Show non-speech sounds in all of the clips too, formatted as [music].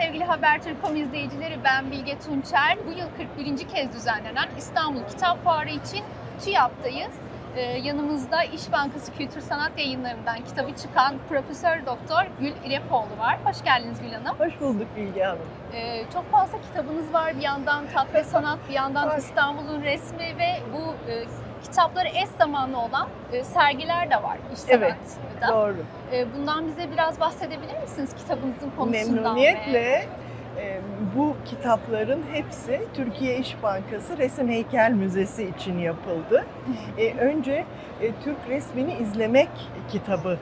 sevgili Habertürk.com izleyicileri ben Bilge Tunçer. Bu yıl 41. kez düzenlenen İstanbul Kitap Fuarı için TÜYAP'tayız. Ee, yanımızda İş Bankası Kültür Sanat Yayınları'ndan kitabı çıkan Profesör Doktor Gül İrepoğlu var. Hoş geldiniz Gül Hanım. Hoş bulduk Bilge Hanım. Ee, çok fazla kitabınız var. Bir yandan tat ve [laughs] sanat, bir yandan. İstanbul'un resmi ve bu e, kitapları eş zamanlı olan e, sergiler de var. İş Evet, sanatında. Doğru. E, bundan bize biraz bahsedebilir misiniz kitabınızın konusundan? ve- Memnuniyetle e, bu kitapların hepsi Türkiye İş Bankası Resim Heykel Müzesi için yapıldı. E, önce e, Türk resmini izlemek kitabı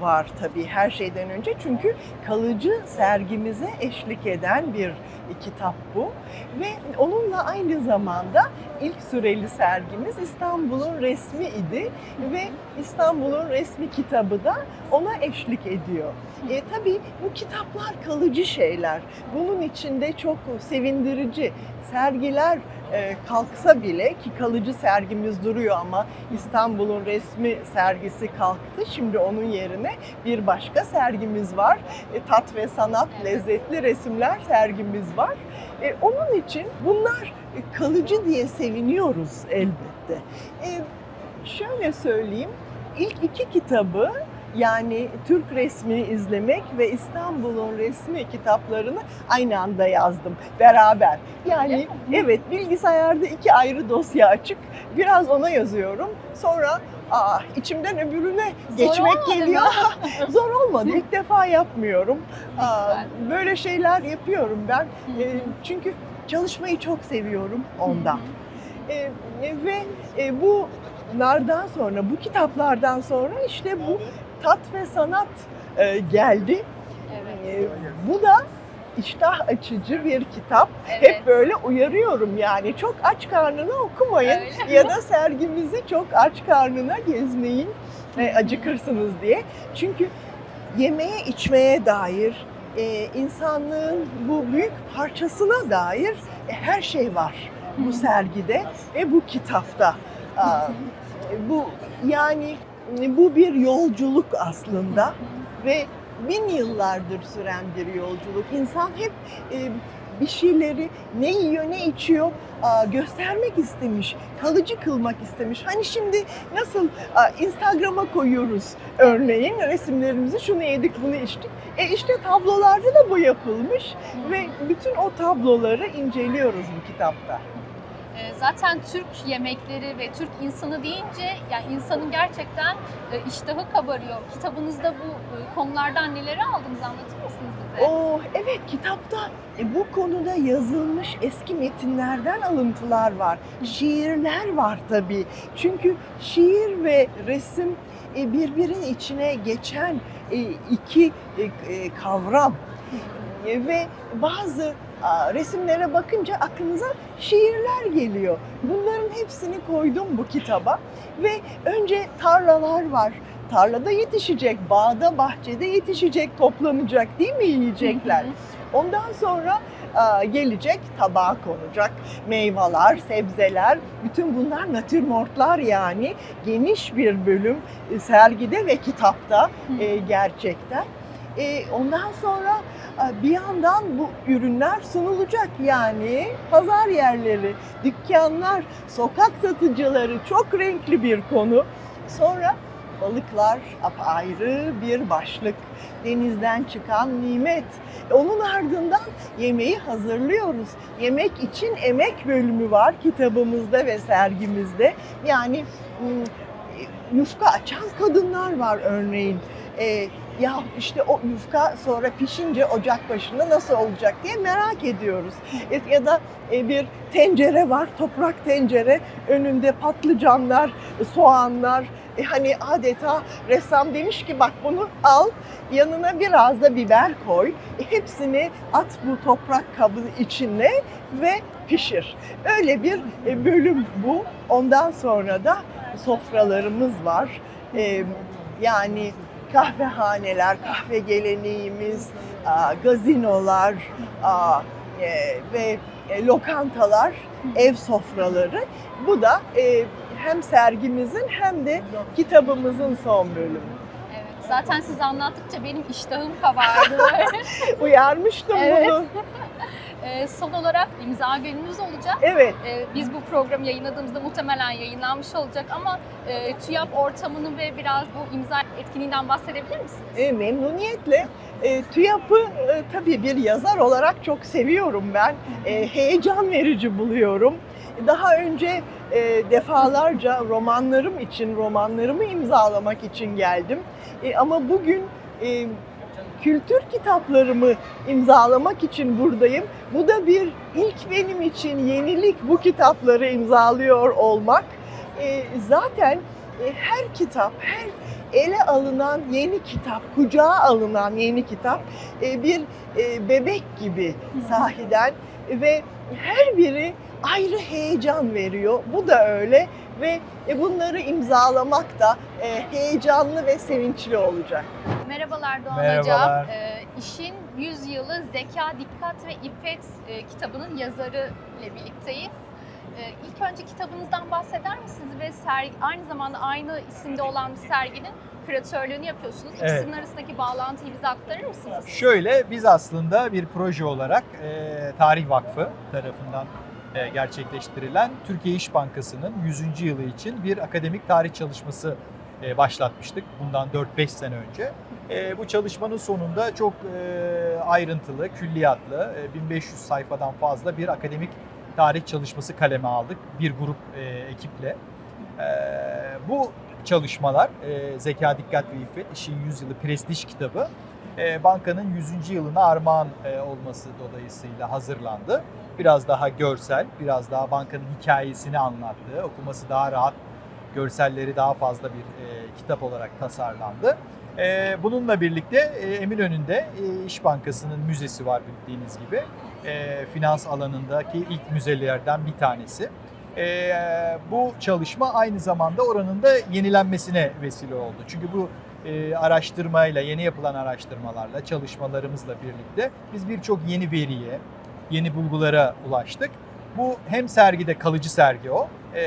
var tabii her şeyden önce. Çünkü kalıcı sergimize eşlik eden bir kitap bu. Ve onunla aynı zamanda ilk süreli sergimiz İstanbul'un resmi idi ve İstanbul'un resmi kitabı da ona eşlik ediyor. E, tabii bu kitaplar kalıcı şeyler. Bunun içinde çok sevindirici sergiler e, kalksa bile ki kalıcı sergimiz duruyor ama İstanbul'un resmi sergisi kalktı. Şimdi onun yerine bir başka sergimiz var. E, tat ve sanat, lezzetli resimler sergimiz var. E, onun için bunlar kalıcı diye seviniyoruz elbette. E, şöyle söyleyeyim, ilk iki kitabı yani Türk resmini izlemek ve İstanbul'un resmi kitaplarını aynı anda yazdım beraber. Yani evet bilgisayarda iki ayrı dosya açık. Biraz ona yazıyorum. Sonra aa, içimden öbürüne geçmek olmadı geliyor. [laughs] Zor olmadı. İlk defa yapmıyorum. Aa, böyle şeyler yapıyorum ben. E, çünkü çalışmayı çok seviyorum ondan. E, ve e, bunlardan sonra, bu kitaplardan sonra işte bu tat ve sanat e, geldi. Evet. E, bu da iştah açıcı bir kitap. evet. Hep böyle uyarıyorum yani çok aç karnına okumayın Öyle. ya da sergimizi çok aç karnına gezmeyin e, acıkırsınız diye. Çünkü yemeye içmeye dair e, insanlığın bu büyük parçasına dair e, her şey var bu sergide ve bu kitapta. Aa, e, bu yani bu bir yolculuk aslında ve bin yıllardır süren bir yolculuk. İnsan hep e, bir şeyleri ne yiyor ne içiyor aa, göstermek istemiş, kalıcı kılmak istemiş. Hani şimdi nasıl aa, Instagram'a koyuyoruz örneğin resimlerimizi şunu yedik bunu içtik. E işte tablolarda da bu yapılmış ve bütün o tabloları inceliyoruz bu kitapta. E, Zaten Türk yemekleri ve Türk insanı deyince yani insanın gerçekten e, iştahı kabarıyor. Kitabınızda bu e, konulardan neleri aldınız anlatır mısınız bize? Oo, evet kitapta e, bu konuda yazılmış eski metinlerden alıntılar var. Şiirler var tabii. Çünkü şiir ve resim birbirinin içine geçen iki kavram. Ve bazı resimlere bakınca aklınıza şiirler geliyor. Bunların hepsini koydum bu kitaba ve önce tarlalar var. Tarlada yetişecek, bağda, bahçede yetişecek, toplanacak değil mi yiyecekler? Ondan sonra gelecek tabağa konacak meyveler, sebzeler, bütün bunlar natürmortlar yani geniş bir bölüm e, sergide ve kitapta e, gerçekten. E, ondan sonra e, bir yandan bu ürünler sunulacak yani pazar yerleri, dükkanlar, sokak satıcıları çok renkli bir konu. Sonra balıklar apayrı bir başlık. Denizden çıkan nimet. E, Onun ardından yemeği hazırlıyoruz. Yemek için emek bölümü var kitabımızda ve sergimizde. Yani e, yufka açan kadınlar var örneğin. E, ya işte o yufka sonra pişince ocak başında nasıl olacak diye merak ediyoruz. Ya da e, bir tencere var, toprak tencere, önünde patlıcanlar, soğanlar. E, hani adeta ressam demiş ki bak bunu al, yanına biraz da biber koy. E, hepsini at bu toprak kabın içine ve pişir. Öyle bir bölüm bu. Ondan sonra da sofralarımız var. Yani kahvehaneler, kahve geleneğimiz, gazinolar e, ve e, lokantalar, ev sofraları. Bu da e, hem sergimizin hem de kitabımızın son bölümü. Evet. Zaten siz anlattıkça benim iştahım kabardı. [laughs] Uyarmıştım Evet. bunu. [laughs] Ee, son olarak imza günümüz olacak. Evet. Ee, biz bu programı yayınladığımızda muhtemelen yayınlanmış olacak ama e, TÜYAP ortamını ve biraz bu imza etkinliğinden bahsedebilir misiniz? E, memnuniyetle. E, TÜYAP'ı e, tabii bir yazar olarak çok seviyorum ben. E, heyecan verici buluyorum. Daha önce e, defalarca romanlarım için, romanlarımı imzalamak için geldim. E, ama bugün e, kültür kitaplarımı imzalamak için buradayım. Bu da bir ilk benim için yenilik bu kitapları imzalıyor olmak. E, zaten e, her kitap, her ele alınan yeni kitap, kucağa alınan yeni kitap e, bir e, bebek gibi sahiden ve her biri ayrı heyecan veriyor. Bu da öyle ve e, bunları imzalamak da e, heyecanlı ve sevinçli olacak. Merhabalar Doğan Merhabalar. Hocam. Ee, İşin 100 Yılı Zeka, Dikkat ve İffet e, kitabının yazarı ile birlikteyiz. Ee, ilk önce kitabınızdan bahseder misiniz ve sergi, aynı zamanda aynı isimde olan bir serginin küratörlüğünü yapıyorsunuz. Evet. İkisinin arasındaki bağlantıyı bize aktarır mısınız? Şöyle biz aslında bir proje olarak e, Tarih Vakfı tarafından e, gerçekleştirilen Türkiye İş Bankası'nın 100. yılı için bir akademik tarih çalışması e, başlatmıştık bundan 4-5 sene önce. E, bu çalışmanın sonunda çok e, ayrıntılı, külliyatlı, e, 1500 sayfadan fazla bir akademik tarih çalışması kaleme aldık bir grup e, ekiple. E, bu çalışmalar e, Zeka, Dikkat ve İffet, İşin 100 Yılı Prestij kitabı e, bankanın 100. yılına armağan e, olması dolayısıyla hazırlandı. Biraz daha görsel, biraz daha bankanın hikayesini anlattığı, okuması daha rahat, görselleri daha fazla bir e, kitap olarak tasarlandı. E, bununla birlikte e, Eminönü'nde e, İş Bankası'nın müzesi var bildiğiniz gibi. E, finans alanındaki ilk müzelerden bir tanesi. E, bu çalışma aynı zamanda oranın da yenilenmesine vesile oldu. Çünkü bu e, araştırmayla, yeni yapılan araştırmalarla, çalışmalarımızla birlikte biz birçok yeni veriye, yeni bulgulara ulaştık. Bu hem sergide kalıcı sergi o, e,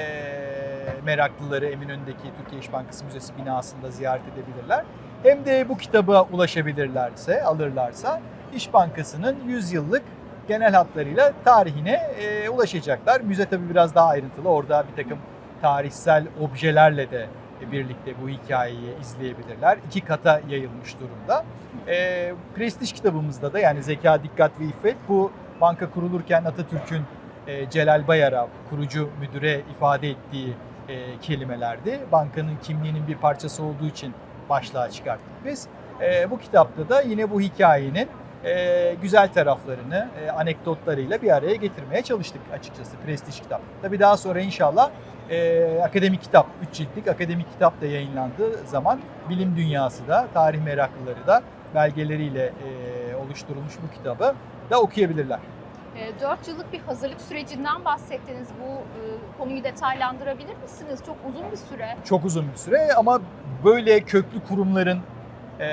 meraklıları Eminönü'ndeki Türkiye İş Bankası Müzesi binasında ziyaret edebilirler. Hem de bu kitaba ulaşabilirlerse, alırlarsa İş Bankası'nın 100 yıllık genel hatlarıyla tarihine e, ulaşacaklar. Müze tabii biraz daha ayrıntılı. Orada bir takım tarihsel objelerle de birlikte bu hikayeyi izleyebilirler. İki kata yayılmış durumda. E, Prestij kitabımızda da yani Zeka, Dikkat ve İffet bu banka kurulurken Atatürk'ün e, Celal Bayar'a kurucu müdüre ifade ettiği e, kelimelerdi. Bankanın kimliğinin bir parçası olduğu için başlığa çıkarttık biz. E, bu kitapta da yine bu hikayenin e, güzel taraflarını, e, anekdotlarıyla bir araya getirmeye çalıştık açıkçası Prestij kitap. Tabii daha sonra inşallah e, akademik kitap, 3 ciltlik akademik kitap da yayınlandığı zaman bilim dünyası da, tarih meraklıları da belgeleriyle e, oluşturulmuş bu kitabı da okuyabilirler. 4 E, yıllık bir hazırlık sürecinden bahsettiniz. Bu e, konuyu detaylandırabilir misiniz? Çok uzun bir süre. Çok uzun bir süre ama böyle köklü kurumların, e,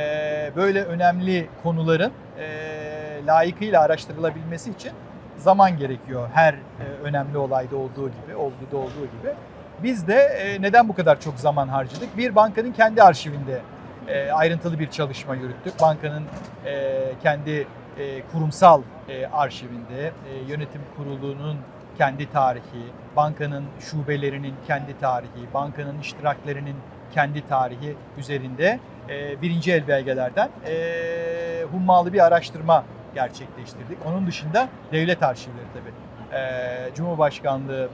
böyle önemli konuların e, layıkıyla araştırılabilmesi için zaman gerekiyor. Her e, önemli olayda olduğu gibi, olguda olduğu gibi. Biz de e, neden bu kadar çok zaman harcadık? Bir bankanın kendi arşivinde e, ayrıntılı bir çalışma yürüttük. Bankanın e, kendi e, kurumsal e, arşivinde, e, yönetim kurulunun kendi tarihi, bankanın şubelerinin kendi tarihi, bankanın iştiraklerinin kendi tarihi üzerinde e, birinci el belgelerden e, hummalı bir araştırma gerçekleştirdik. Onun dışında devlet arşivleri tabii. E, Cumhurbaşkanlığı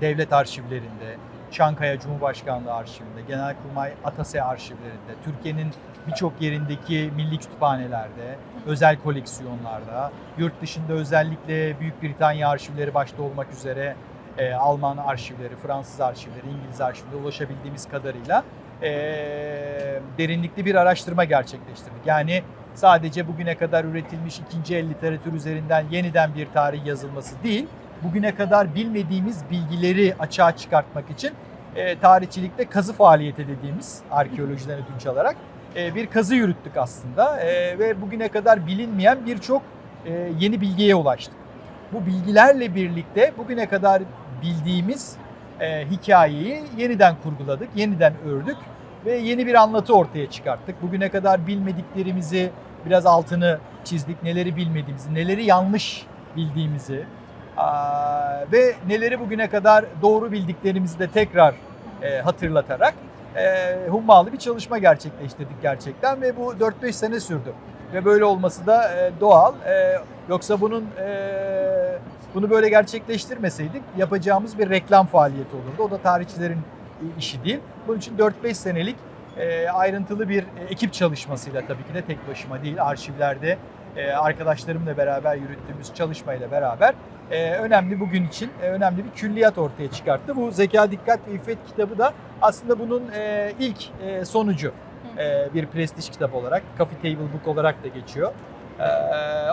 devlet arşivlerinde, Çankaya Cumhurbaşkanlığı arşivinde, Genelkurmay Atase arşivlerinde, Türkiye'nin birçok yerindeki milli kütüphanelerde, özel koleksiyonlarda, yurt dışında özellikle Büyük Britanya arşivleri başta olmak üzere e, Alman arşivleri, Fransız arşivleri, İngiliz arşivleri ulaşabildiğimiz kadarıyla e, derinlikli bir araştırma gerçekleştirdik. Yani sadece bugüne kadar üretilmiş ikinci el literatür üzerinden yeniden bir tarih yazılması değil, bugüne kadar bilmediğimiz bilgileri açığa çıkartmak için e, tarihçilikte kazı faaliyeti dediğimiz arkeolojiden ödünç alarak e, bir kazı yürüttük aslında E, ve bugüne kadar bilinmeyen birçok e, yeni bilgiye ulaştık. Bu bilgilerle birlikte bugüne kadar bildiğimiz e, hikayeyi yeniden kurguladık, yeniden ördük ve yeni bir anlatı ortaya çıkarttık. Bugüne kadar bilmediklerimizi biraz altını çizdik. Neleri bilmediğimizi, neleri yanlış bildiğimizi aa, ve neleri bugüne kadar doğru bildiklerimizi de tekrar e, hatırlatarak e, hummalı bir çalışma gerçekleştirdik gerçekten ve bu 4-5 sene sürdü. Ve böyle olması da e, doğal. E, yoksa bunun e, bunu böyle gerçekleştirmeseydik yapacağımız bir reklam faaliyeti olurdu. O da tarihçilerin işi değil. Bunun için 4-5 senelik e, ayrıntılı bir ekip çalışmasıyla tabii ki de tek başıma değil arşivlerde e, arkadaşlarımla beraber yürüttüğümüz çalışmayla beraber e, önemli bugün için önemli bir külliyat ortaya çıkarttı. Bu Zeka Dikkat ve İffet kitabı da aslında bunun ilk sonucu bir prestij kitap olarak, Coffee Table Book olarak da geçiyor.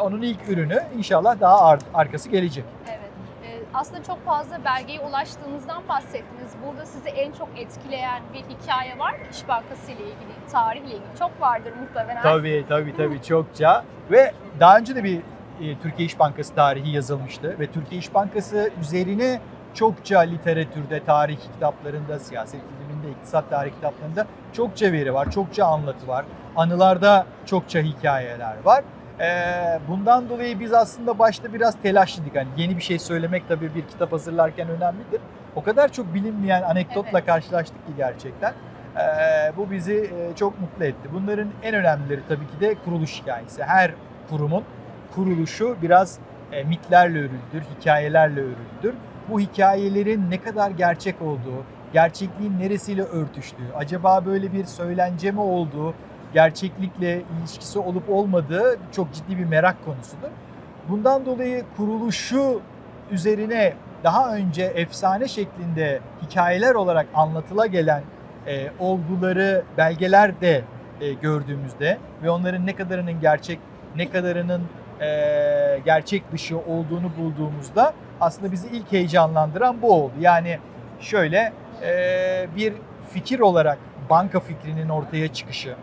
Onun ilk ürünü inşallah daha ar- arkası gelecek. Evet. Ee, Aslında çok fazla belgeye ulaştığınızdan bahsettiniz. Burada sizi en çok etkileyen bir hikaye var mı İş Bankası ile ilgili, tarihle ilgili? Çok vardır muhtemelen. Tabii tabii tabii çokça ve daha önce de bir e, Türkiye İş Bankası tarihi yazılmıştı ve Türkiye İş Bankası üzerine çokça literatürde, tarih kitaplarında, siyaset biliminde, iktisat tarih kitaplarında çokça veri var, çokça anlatı var. Anılarda çokça hikayeler var. Ee, bundan dolayı biz aslında başta biraz telaşlıydık. Hani yeni bir şey söylemek tabii bir kitap hazırlarken önemlidir. O kadar çok bilinmeyen anekdotla Evet. karşılaştık ki gerçekten. Ee, bu bizi e, çok mutlu etti. Bunların en önemlileri tabii ki de kuruluş hikayesi. Her kurumun kuruluşu biraz e, mitlerle örülüdür, hikayelerle örülüdür. Bu hikayelerin ne kadar gerçek olduğu, gerçekliğin neresiyle örtüştüğü, acaba böyle bir söylence mi olduğu, gerçeklikle ilişkisi olup olmadığı çok ciddi bir merak konusudur. Bundan dolayı kuruluşu üzerine daha önce efsane şeklinde hikayeler olarak anlatıla gelen e, olguları belgelerde e, gördüğümüzde ve onların ne kadarının gerçek ne kadarının e, gerçek dışı olduğunu bulduğumuzda aslında bizi ilk heyecanlandıran bu oldu. Yani şöyle e, bir fikir olarak banka fikrinin ortaya çıkışı,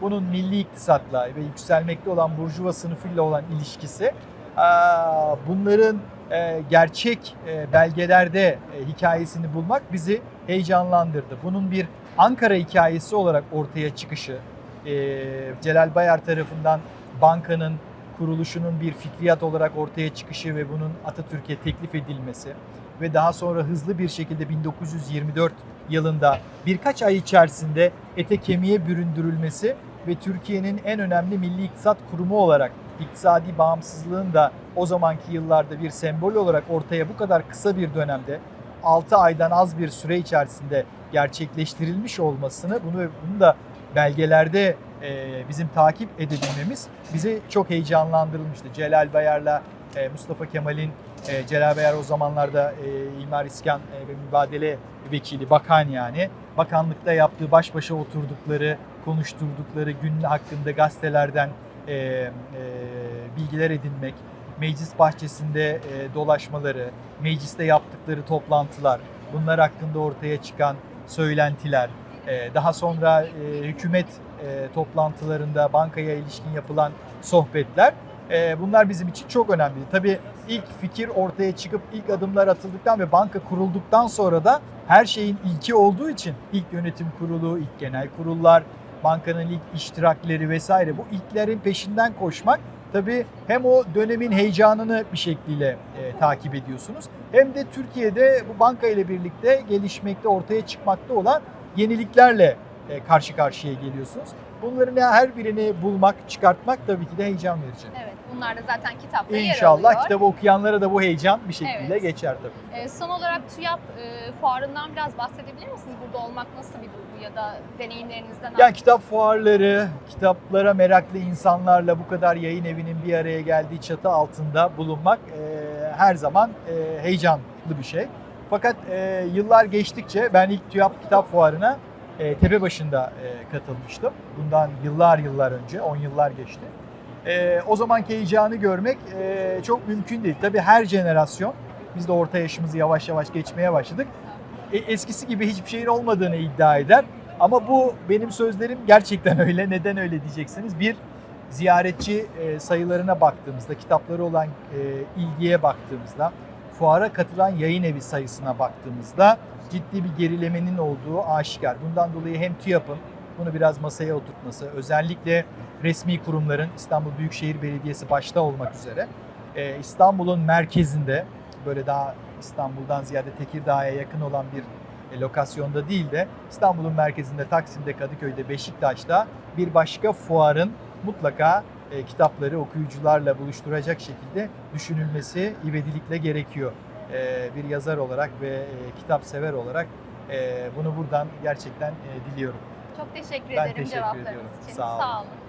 bunun milli iktisatla ve yükselmekte olan burjuva sınıfıyla olan ilişkisi, bunların e, gerçek e, belgelerde e, hikayesini bulmak bizi heyecanlandırdı. Bunun bir Ankara hikayesi olarak ortaya çıkışı, Celal Bayar tarafından bankanın kuruluşunun bir fikriyat olarak ortaya çıkışı ve bunun Atatürk'e teklif edilmesi ve daha sonra hızlı bir şekilde 1924 yılında birkaç ay içerisinde ete kemiğe büründürülmesi ve Türkiye'nin en önemli milli iktisat kurumu olarak iktisadi bağımsızlığın da o zamanki yıllarda bir sembol olarak ortaya bu kadar kısa bir dönemde 6 aydan az bir süre içerisinde gerçekleştirilmiş olmasını bunu bunu da belgelerde bizim takip edebilmemiz bizi çok heyecanlandırılmıştı. Celal Bayar'la e, Mustafa Kemal'in e, Celal Bayar o zamanlarda e, İmar İskan e, ve Mübadele Vekili, bakan yani. Bakanlıkta yaptığı baş başa oturdukları, konuşturdukları gün hakkında gazetelerden e, e, bilgiler edinmek, meclis bahçesinde e, dolaşmaları, mecliste yaptıkları toplantılar, bunlar hakkında ortaya çıkan söylentiler, e, daha sonra e, hükümet e, toplantılarında bankaya ilişkin yapılan sohbetler e, bunlar bizim için çok önemli. Tabii ilk fikir ortaya çıkıp ilk adımlar atıldıktan ve banka kurulduktan sonra da her şeyin ilki olduğu için ilk yönetim kurulu, ilk genel kurullar, bankanın ilk iştirakleri vesaire bu ilklerin peşinden koşmak tabii hem o dönemin heyecanını bir şekliyle e, takip ediyorsunuz hem de Türkiye'de bu banka ile birlikte gelişmekte ortaya çıkmakta olan yeniliklerle e, karşı karşıya geliyorsunuz. Bunların her birini bulmak, çıkartmak tabii ki de heyecan verici. Evet, bunlar da zaten kitapta yer İnşallah alıyor. kitabı okuyanlara da bu heyecan bir şekilde Evet. geçer tabii. Ee, son olarak TÜYAP e, fuarından biraz bahsedebilir misiniz? Burada olmak nasıl bir duygu ya da deneyimlerinizden? Yani kitap fuarları, kitaplara meraklı insanlarla bu kadar yayın evinin bir araya geldiği çatı altında bulunmak e, her zaman e, heyecanlı bir şey. Fakat e, yıllar geçtikçe ben ilk TÜYAP Kitap Fuarı'na e, Tepebaşı'nda e, katılmıştım. Bundan yıllar yıllar önce, 10 yıllar geçti. E, o zamanki heyecanı görmek e, çok mümkün değil. Tabii her jenerasyon, biz de orta yaşımızı yavaş yavaş geçmeye başladık. E, eskisi gibi hiçbir şeyin olmadığını iddia eder. Ama bu benim sözlerim gerçekten [laughs] öyle. Neden öyle diyeceksiniz? Bir, ziyaretçi e, sayılarına baktığımızda, kitapları olan e, ilgiye baktığımızda, fuara katılan yayın evi sayısına baktığımızda ciddi bir gerilemenin olduğu aşikar. Bundan dolayı hem TÜYAP'ın bunu biraz masaya oturtması, özellikle resmi kurumların İstanbul Büyükşehir Belediyesi başta olmak üzere e, İstanbul'un merkezinde böyle daha İstanbul'dan ziyade Tekirdağ'a yakın olan bir e, lokasyonda değil de İstanbul'un merkezinde Taksim'de, Kadıköy'de, Beşiktaş'ta bir başka fuarın mutlaka e, kitapları okuyucularla buluşturacak şekilde düşünülmesi ivedilikle gerekiyor. Bir yazar olarak ve kitap sever olarak bunu buradan gerçekten diliyorum. Çok teşekkür Ben ederim teşekkür cevaplarınız ediyorum. için. Sağ olun. Sağ olun.